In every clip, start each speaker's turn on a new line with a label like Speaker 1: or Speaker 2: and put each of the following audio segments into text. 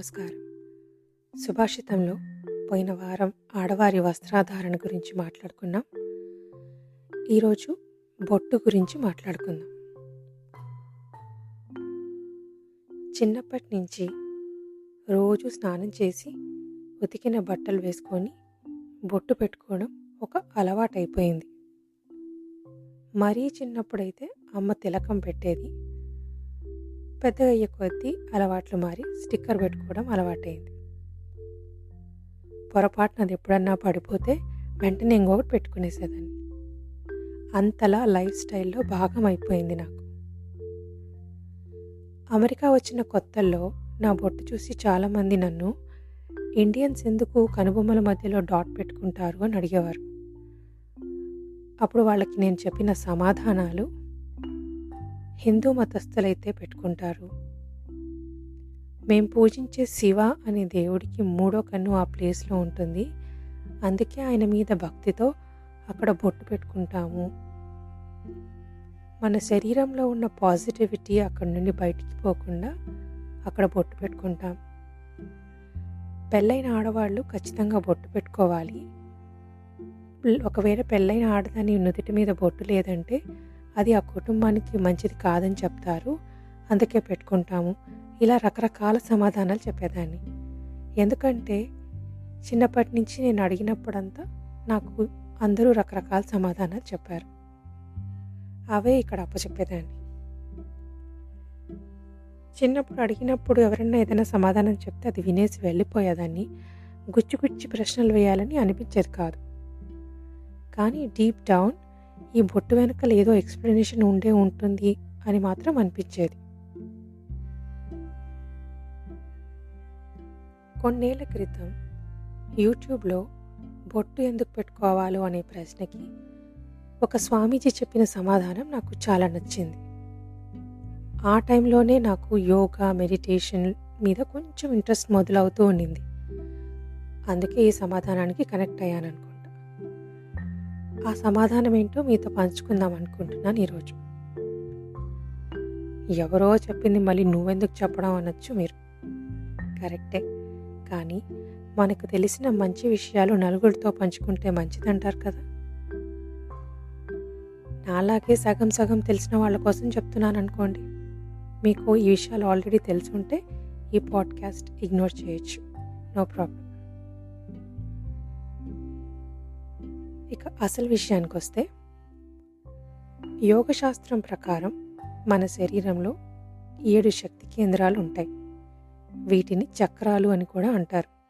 Speaker 1: నమస్కారం. సుభాషితంలో పోయిన వారం ఆడవారి వస్త్రాధారణ గురించి మాట్లాడుకున్నాం. ఈరోజు బొట్టు గురించి మాట్లాడుకుందాం. చిన్నప్పటి నుంచి రోజు స్నానం చేసి ఉతికిన బట్టలు వేసుకొని బొట్టు పెట్టుకోవడం ఒక అలవాటైపోయింది. మరీ చిన్నప్పుడైతే అమ్మ తిలకం పెట్టేది పెద్దగా అయ్యే కొద్దీ అలవాట్లు మారి స్టిక్కర్ పెట్టుకోవడం అలవాటైంది. పొరపాటున అది ఎప్పుడన్నా పడిపోతే వెంటనే ఇంకొకటి పెట్టుకునేసేదాన్ని. అంతలా లైఫ్ స్టైల్లో భాగం అయిపోయింది నాకు. అమెరికా వచ్చిన కొత్తల్లో నా బొట్టు చూసి చాలామంది నన్ను ఇండియన్స్ ఎందుకు కనుబొమ్మల మధ్యలో డాట్ పెట్టుకుంటారు? అని అడిగేవారు. అప్పుడు వాళ్ళకి నేను చెప్పిన సమాధానాలు హిందూ మతస్థులైతే పెట్టుకుంటారు. మేము పూజించే శివ అనే దేవుడికి మూడో కన్ను ఆ ప్లేస్లో ఉంటుంది. అందుకే ఆయన మీద భక్తితో అక్కడ బొట్టు పెట్టుకుంటాము. మన శరీరంలో ఉన్న పాజిటివిటీ అక్కడి నుండి బయటికి పోకుండా అక్కడ బొట్టు పెట్టుకుంటాం. పెళ్ళైన ఆడవాళ్ళు ఖచ్చితంగా బొట్టు పెట్టుకోవాలి. ఒకవేళ పెళ్ళైన ఆడదాని నుదుటి మీద బొట్టు లేదంటే అది ఆ కుటుంబానికి మంచిది కాదని చెప్తారు. అందుకే పెట్టుకుంటాము. ఇలా రకరకాల సమాధానాలు చెప్పేదాన్ని. ఎందుకంటే చిన్నప్పటి నుంచి నేను అడిగినప్పుడంతా నాకు అందరూ రకరకాల సమాధానాలు చెప్పారు. అవే ఇక్కడ అప్పచెప్పేదాన్ని. చిన్నప్పుడు అడిగినప్పుడు ఎవరైనా ఏదైనా సమాధానం చెప్తే అది వినేసి వెళ్ళిపోయేదాన్ని. గుచ్చి గుచ్చి ప్రశ్నలు వేయాలని అనిపించేది కాదు. కానీ డీప్ డౌన్ ఈ బొట్టు వెనకాల ఏదో ఎక్స్ప్లెనేషన్ ఉండే ఉంటుంది అని మాత్రం అనిపించేది. కొన్నేళ్ళ క్రితం యూట్యూబ్లో బొట్టు ఎందుకు పెట్టుకోవాలో అనే ప్రశ్నకి ఒక స్వామీజీ చెప్పిన సమాధానం నాకు చాలా నచ్చింది. ఆ టైంలోనే నాకు యోగా మెడిటేషన్ మీద కొంచెం ఇంట్రెస్ట్ మొదలవుతూ ఉండింది. అందుకే ఈ సమాధానానికి కనెక్ట్ అయ్యాను ఆ సమాధానం ఏంటో మీతో పంచుకుందాం అనుకుంటున్నాను ఈరోజు. ఎవరో చెప్పింది మళ్ళీ నువ్వెందుకు చెప్పడం అనొచ్చు మీరు. కరెక్టే. కానీ మనకు తెలిసిన మంచి విషయాలు నలుగురితో పంచుకుంటే మంచిదంటారు కదా. నాలాగే సగం సగం తెలిసిన వాళ్ళ కోసం చెప్తున్నాను అనుకోండి. మీకు ఈ విషయాలు ఆల్రెడీ తెలుసుంటే ఈ పాడ్కాస్ట్ ఇగ్నోర్ చేయొచ్చు. నో ప్రాబ్లం ఇక అసలు విషయానికి వస్తే యోగశాస్త్రం ప్రకారం మన శరీరంలో ఏడు శక్తి కేంద్రాలు ఉంటాయి వీటిని చక్రాలు అని కూడా అంటారు.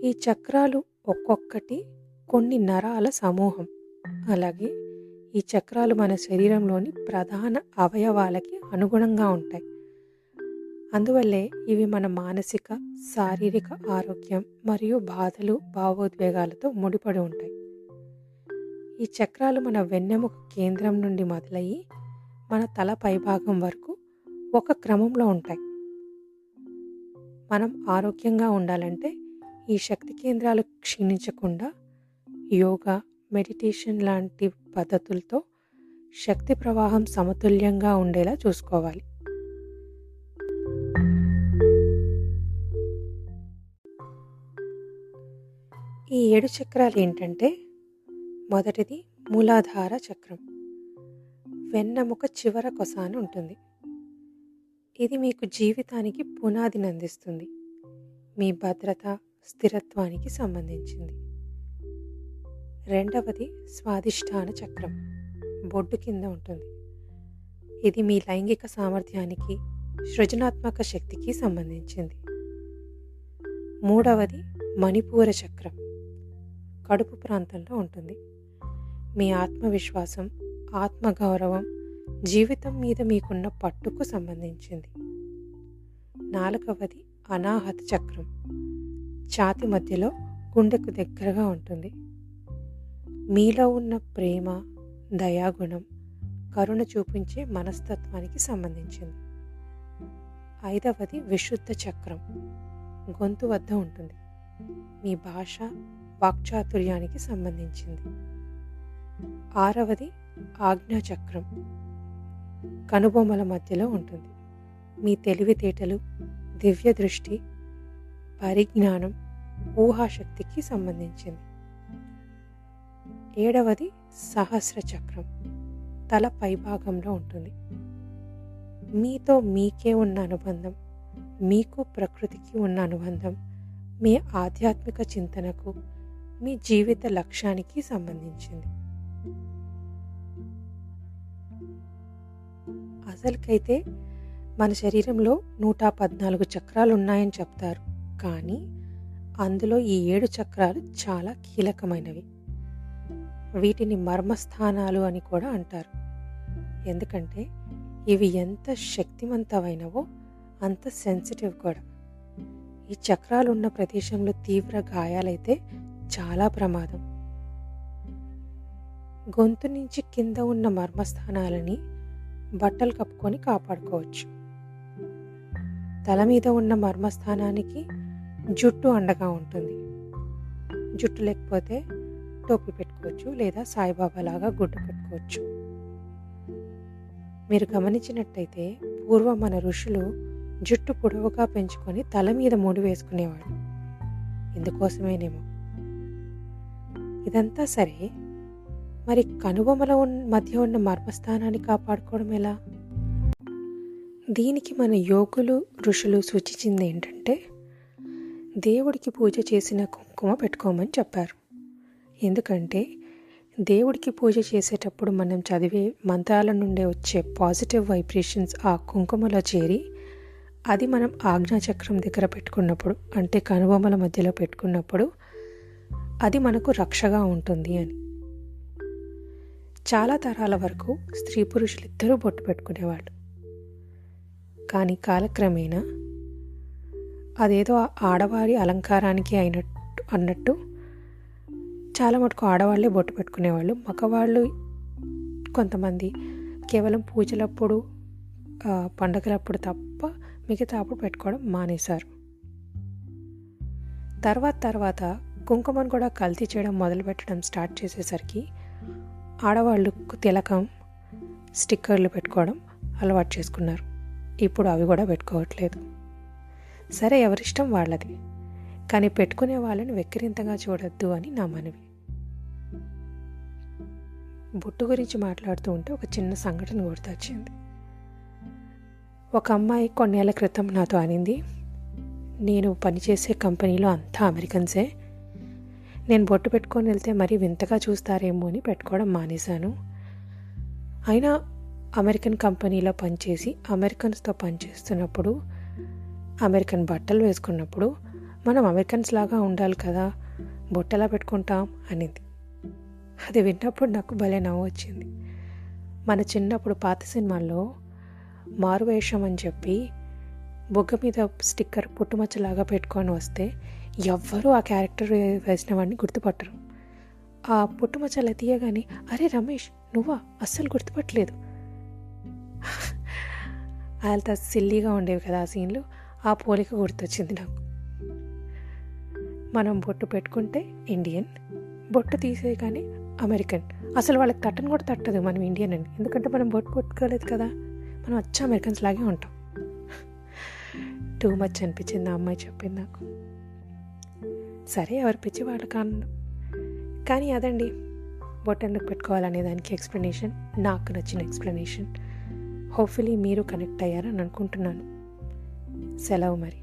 Speaker 1: ఈ చక్రాలు ఒక్కొక్కటి కొన్ని నరాల సమూహం. అలాగే ఈ చక్రాలు మన శరీరంలోని ప్రధాన అవయవాలకి అనుగుణంగా ఉంటాయి. అందువల్లే ఇవి మన మానసిక శారీరక ఆరోగ్యం మరియు బాధలు భావోద్వేగాలతో ముడిపడి ఉంటాయి. ఈ చక్రాలు మన వెన్నెముక కేంద్రం నుండి మొదలయ్యి మన తల పైభాగం వరకు ఒక క్రమంలో ఉంటాయి. మనం ఆరోగ్యంగా ఉండాలంటే ఈ శక్తి కేంద్రాలు క్షీణించకుండా యోగా మెడిటేషన్ లాంటి పద్ధతులతో శక్తి ప్రవాహం సమతుల్యంగా ఉండేలా చూసుకోవాలి. ఈ ఏడు చక్రాలు ఏంటంటే మొదటిది మూలాధార చక్రం. వెన్నెముక చివర కొస అని ఉంటుంది. ఇది మీకు జీవితానికి పునాదిని అందిస్తుంది మీ భద్రత స్థిరత్వానికి సంబంధించింది. రెండవది స్వాదిష్టాన చక్రం. బొడ్డు కింద ఉంటుంది. ఇది మీ లైంగిక సామర్థ్యానికి సృజనాత్మక శక్తికి సంబంధించింది. మూడవది మణిపూర చక్రం. కడుపు ప్రాంతంలో ఉంటుంది. మీ ఆత్మవిశ్వాసం ఆత్మగౌరవం జీవితం మీద మీకున్న పట్టుకు సంబంధించింది. నాలుగవది అనాహత చక్రం. ఛాతి మధ్యలో గుండెకు దగ్గరగా ఉంటుంది. మీలో ఉన్న ప్రేమ దయాగుణం కరుణ చూపించే మనస్తత్వానికి సంబంధించింది. ఐదవది విశుద్ధ చక్రం. గొంతు వద్ద ఉంటుంది. మీ భాష వాక్చాతుర్యానికి సంబంధించింది. ఆరవది ఆజ్ఞాచక్రం. కనుబొమ్మల మధ్యలో ఉంటుంది. మీ తెలివితేటలు దివ్య దృష్టి పరిజ్ఞానం ఊహాశక్తికి సంబంధించింది. ఏడవది సహస్ర చక్రం తల పైభాగంలో ఉంటుంది. మీతో మీకే ఉన్న అనుబంధం మీకు ప్రకృతికి ఉన్న అనుబంధం మీ ఆధ్యాత్మిక చింతనకు మీ జీవిత లక్ష్యానికి సంబంధించింది. అసలుకైతే మన శరీరంలో నూట పద్నాలుగు చక్రాలు ఉన్నాయని చెప్తారు. కానీ అందులో ఈ ఏడు చక్రాలు చాలా కీలకమైనవి. వీటిని మర్మస్థానాలు అని కూడా అంటారు. ఎందుకంటే ఇవి ఎంత శక్తివంతమైనవో అంత సెన్సిటివ్ కూడా. ఈ చక్రాలు ఉన్న ప్రదేశంలో తీవ్ర గాయాలైతే చాలా ప్రమాదం. గొంతు నుంచి కింద ఉన్న మర్మస్థానాలని బట్టలు కప్పుకొని కాపాడుకోవచ్చు. తల మీద ఉన్న మర్మస్థానానికి జుట్టు అండగా ఉంటుంది. జుట్టు లేకపోతే టోపీ పెట్టుకోవచ్చు లేదా సాయిబాబా లాగా గుడ్డు పెట్టుకోవచ్చు మీరు గమనించినట్టయితే పూర్వం మన ఋషులు జుట్టు పొడవుగా పెంచుకొని తల మీద ముడి వేసుకునేవాడు ఇందుకోసమేనేమో. ఇదంతా సరే మరి కనుబొమల మధ్య ఉన్న మర్మస్థానాన్ని కాపాడుకోవడం ఎలా? దీనికి మన యోగులు ఋషులు సూచించింది ఏంటంటే దేవుడికి పూజ చేసిన కుంకుమ పెట్టుకోమని చెప్పారు. ఎందుకంటే దేవుడికి పూజ చేసేటప్పుడు మనం చదివే మంత్రాల నుండి వచ్చే పాజిటివ్ వైబ్రేషన్స్ ఆ కుంకుమలో చేరి అది మనం ఆజ్ఞాచక్రం దగ్గర పెట్టుకున్నప్పుడు అంటే కనుబొమ్మల మధ్యలో పెట్టుకున్నప్పుడు అది మనకు రక్షగా ఉంటుంది అని. చాలా తరాల వరకు స్త్రీ పురుషులు ఇద్దరూ బొట్టు పెట్టుకునేవాళ్ళు. కానీ కాలక్రమేణా అదేదో ఆడవారి అలంకారానికి అయినట్టు అన్నట్టు చాలా మటుకు ఆడవాళ్ళే బొట్టు పెట్టుకునేవాళ్ళు. మగవాళ్ళు కొంతమంది కేవలం పూజలప్పుడు పండగలప్పుడు తప్ప మిగతా అప్పుడు పెట్టుకోవడం మానేశారు. తర్వాత తర్వాత కుంకుమను కూడా కల్తీ చేయడం మొదలు పెట్టడం స్టార్ట్ చేసేసరికి ఆడవాళ్ళు తిలకం స్టిక్కర్లు పెట్టుకోవడం అలవాటు చేసుకున్నారు. ఇప్పుడు అవి కూడా పెట్టుకోవట్లేదు. సరే ఎవరిష్టం వాళ్ళది. కానీ పెట్టుకునే వాళ్ళని వెక్కిరింతగా చూడొద్దు అని నా మనవి. బొట్టు గురించి మాట్లాడుతూ ఉంటే ఒక చిన్న సంఘటన గుర్తొచ్చింది. ఒక అమ్మాయి కొన్నేళ్ళ క్రితం నాతో అనింది నేను పనిచేసే కంపెనీలో అంతా అమెరికన్సే నేను బొట్టు పెట్టుకొని వెళ్తే మరీ వింతగా చూస్తారేమో అని పెట్టుకోవడం మానేశాను. అయినా అమెరికన్ కంపెనీలో పనిచేసి అమెరికన్స్తో పనిచేస్తున్నప్పుడు అమెరికన్ బట్టలు వేసుకున్నప్పుడు మనం అమెరికన్స్ లాగా ఉండాలి కదా బొట్టెలా పెట్టుకుంటాం అనేది. అది విన్నప్పుడు నాకు భలే నవ్వు వచ్చింది. మన చిన్నప్పుడు పాత సినిమాల్లో మారువేషం అని చెప్పి బొగ్గ మీద స్టిక్కర్ పుట్టుమచ్చలాగా పెట్టుకొని వస్తే ఎవ్వరూ ఆ క్యారెక్టర్ వేసిన వాడిని గుర్తుపట్టరు. ఆ పుట్టుమచ్చలు తీయగానే అరే రమేష్ నువ్వా? అస్సలు గుర్తుపట్టలేదు. అంత సిల్లీగా ఉండేవి కదా ఆ సీన్లు. ఆ పోలిక గుర్తొచ్చింది నాకు. మనం బొట్టు పెట్టుకుంటే ఇండియన్ బొట్టు తీసేయగానే అమెరికన్. అసలు వాళ్ళకి తట్టను కూడా తట్టదు మనం ఇండియన్ అని. ఎందుకంటే మనం బొట్టు పెట్టుకోలేదు కదా. మనం వచ్చి అమెరికన్స్ లాగే ఉంటాం. టూ మచ్ అనిపించింది ఆ అమ్మాయి చెప్పింది నాకు. సరే ఎవరి పిచ్చి వాళ్ళు కాను. కానీ అదండి బొట్టు ఎందుకు పెట్టుకోవాలనే దానికి ఎక్స్ప్లెనేషన్ నాకు నచ్చిన ఎక్స్ప్లెనేషన్ హోప్ఫుల్లీ మీరు కనెక్ట్ అయ్యారని అనుకుంటున్నాను. సెలవు మరి.